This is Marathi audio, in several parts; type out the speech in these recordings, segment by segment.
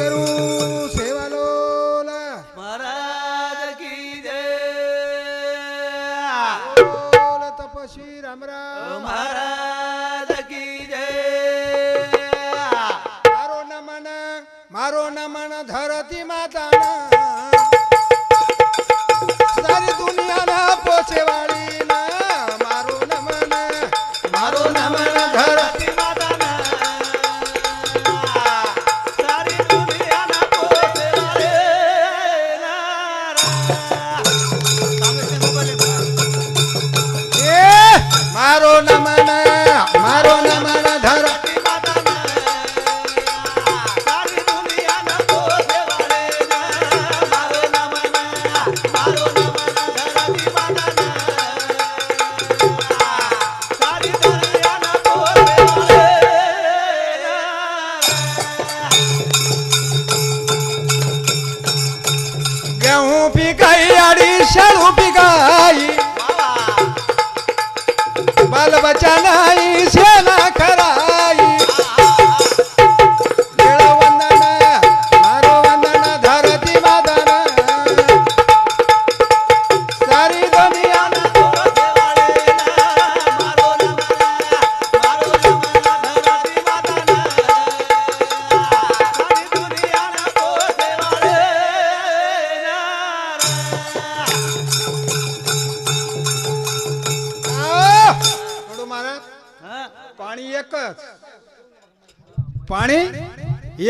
Perú.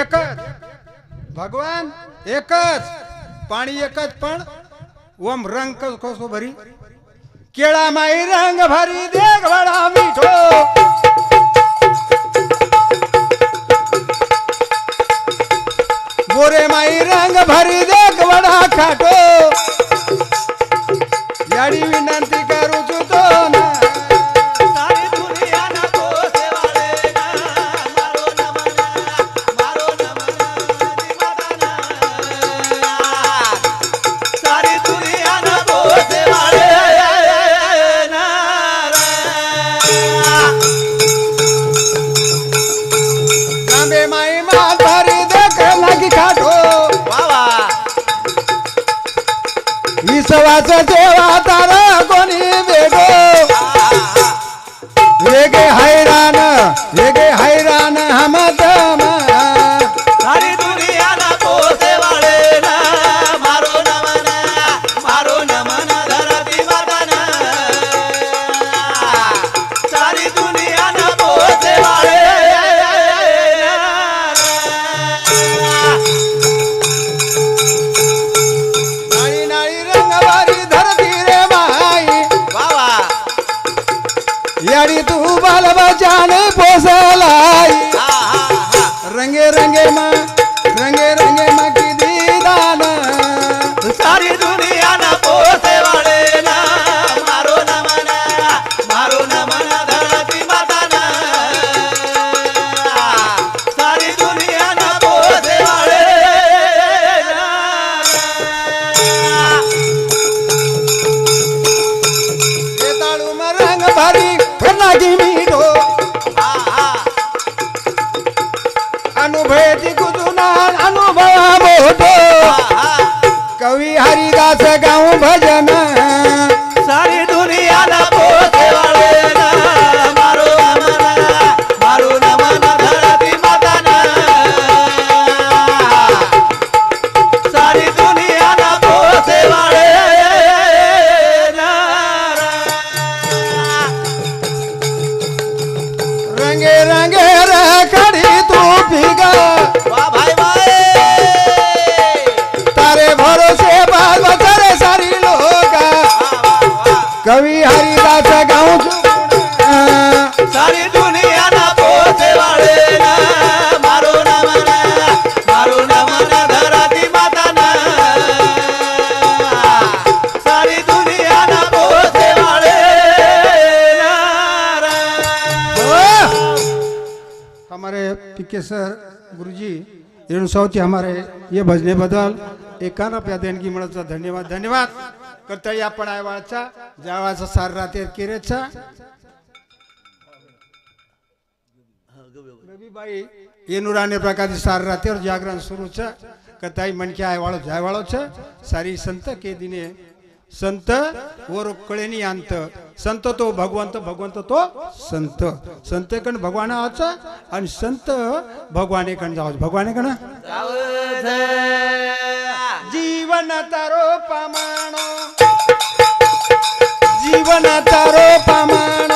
एकच. भगवान एकच. पाणी एकच पण ओम रंग कसो हो भरी? केळा माई रंग भरी देख बडा मिठो. गोरे माई रंग भरी देख बडा खाटो. याडी विना 这，这，我打的。कवी हरिदास गाऊ. सारी दुनिया ना पोचे वाळे मारो ना मारो ना माता ना. सारी दुनिया ना हमारे टिके सर गुरुजी रेणुसावती हमारे ये भजने बदल. की प्याद्यांकी म्हणत धन्यवाद धन्यवाद. करतळ्या आपण वाळचा जावाचा सार राहते किरेचा. रविबाई येनुराने प्रकारची सार राहते जागरण सुरूच कताई म्हणके आय वाळो जाय वाळोच सारी संत के दिने संत वर कळेनी अंत. संत तो भगवंत भगवंत तो संत. संत कण भगवान आच आणि संत भगवाने कण जाव भगवाने कण? जीवन तारो पामाण जीवनाचा रोपामाना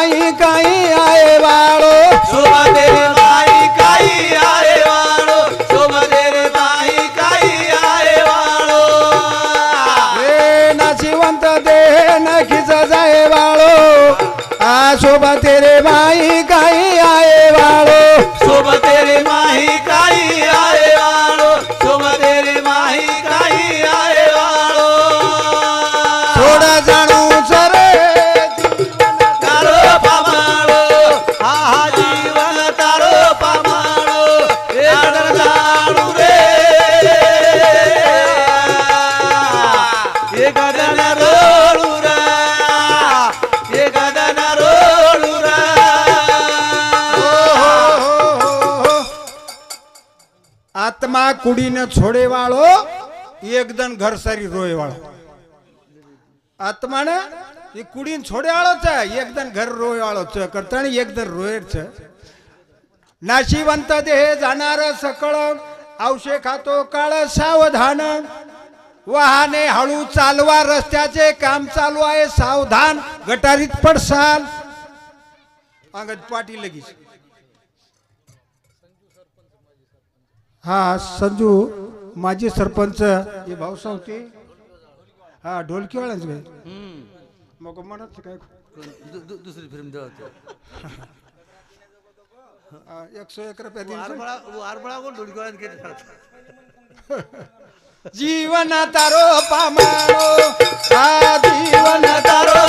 काही काही आहे बाळो કુડીને છોડે વાળો એકદમ ઘર સારી રોય વાળો. આત્માને એ કુડીને છોડે વાળો છે એકદમ ઘર રોય વાળો છે. કરતા એકદમ રોય છે. नाशिवंत देह जाणार सकळ औषे खातो काळ सावधान वाहने हळू चालवा रस्त्याचे काम चालू आहे सावधान गटारीत पडसाल अंगद पाटील लगेच हा संजू माजी सरपंच. हे भाऊ सांगते हा ढोलकीवाळाच काय मग म्हणत काय? दुसरी फिल्म हा, एकशे एक रुपया दिन आरबळा आरबळा कोण धुडकळ्यात घेत जीवन तारो पामारो हा जीवन તારો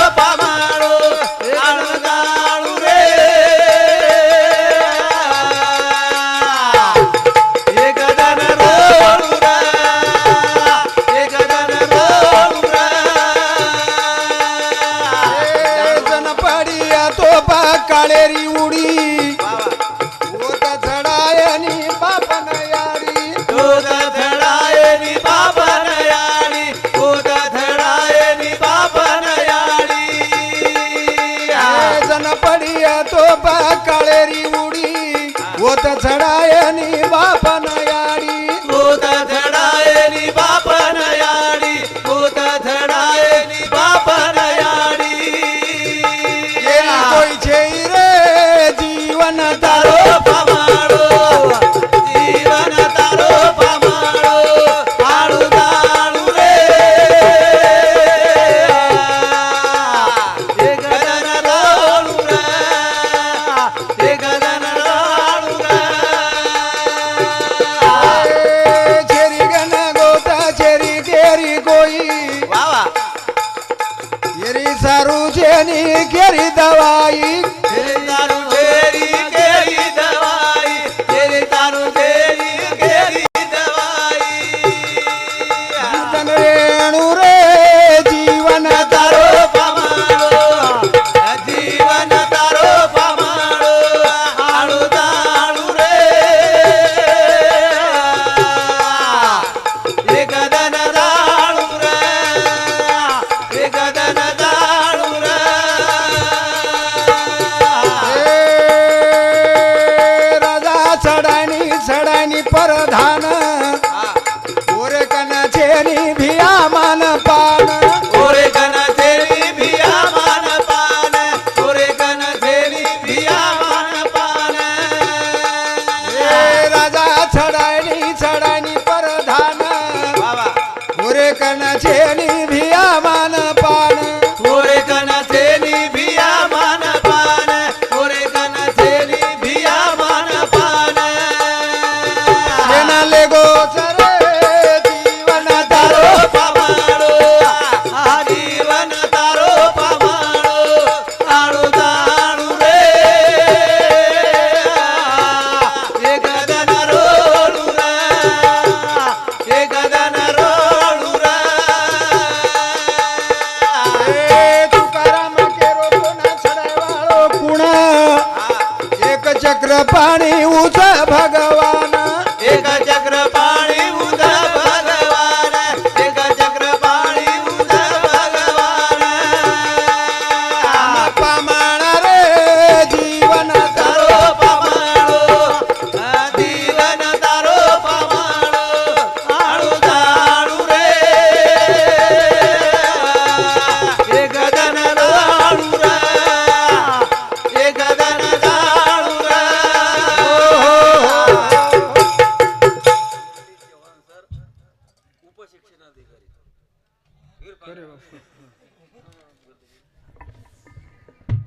நீ வாப்பனையாடி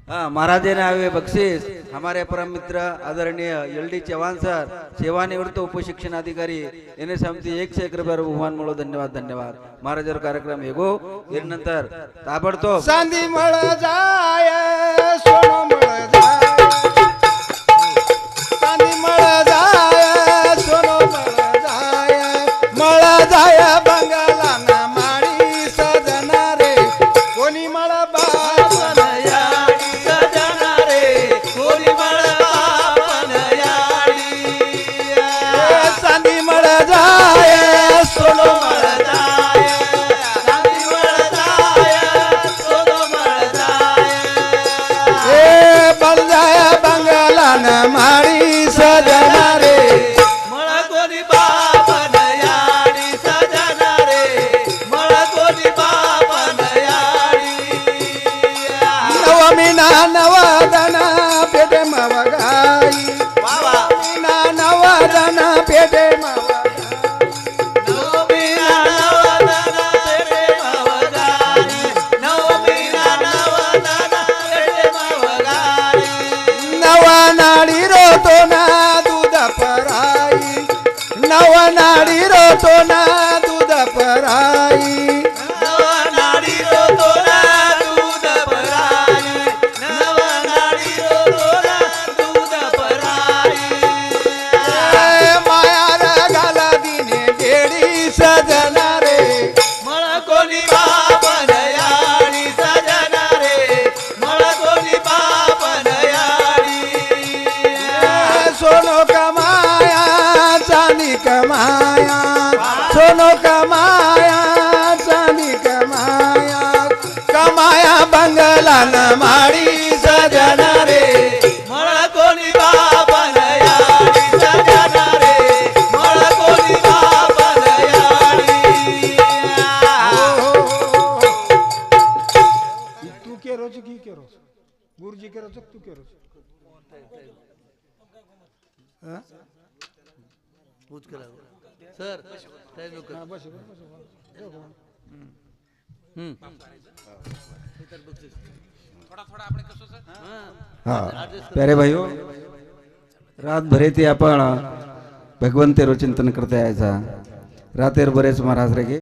हाँ महाराज ने आवे बख्शीस हमारे परम मित्र आदरणीय एल डी चव्हाण सर सेवानिवृत्त उपशिक्षण अधिकारी याने समिती एकशे एक रुपये बहुमान म्हणून धन्यवाद धन्यवाद. महाराजर कार्यक्रम हेगो नंतर ताबडतोब चांदी मळ जाय सोनं बंगाला ना नाडी रोतो ना दूध पराई. नवा नाडी रोतो ना दूध पराई. कमाया सोनो कमाया चांदी कमाया कमाया बंगला न माडी सजना रे मळ कोणी बापन याडी सजना रे मळ कोणी बापन याडी. तू केरो की केरो गुरुजी केरो तू केरो सर हा. प्यारे भाईओ रात भरे ते आपण भगवंतेरो चिंतन करता यायचा. रातेर बरेच महाराज रे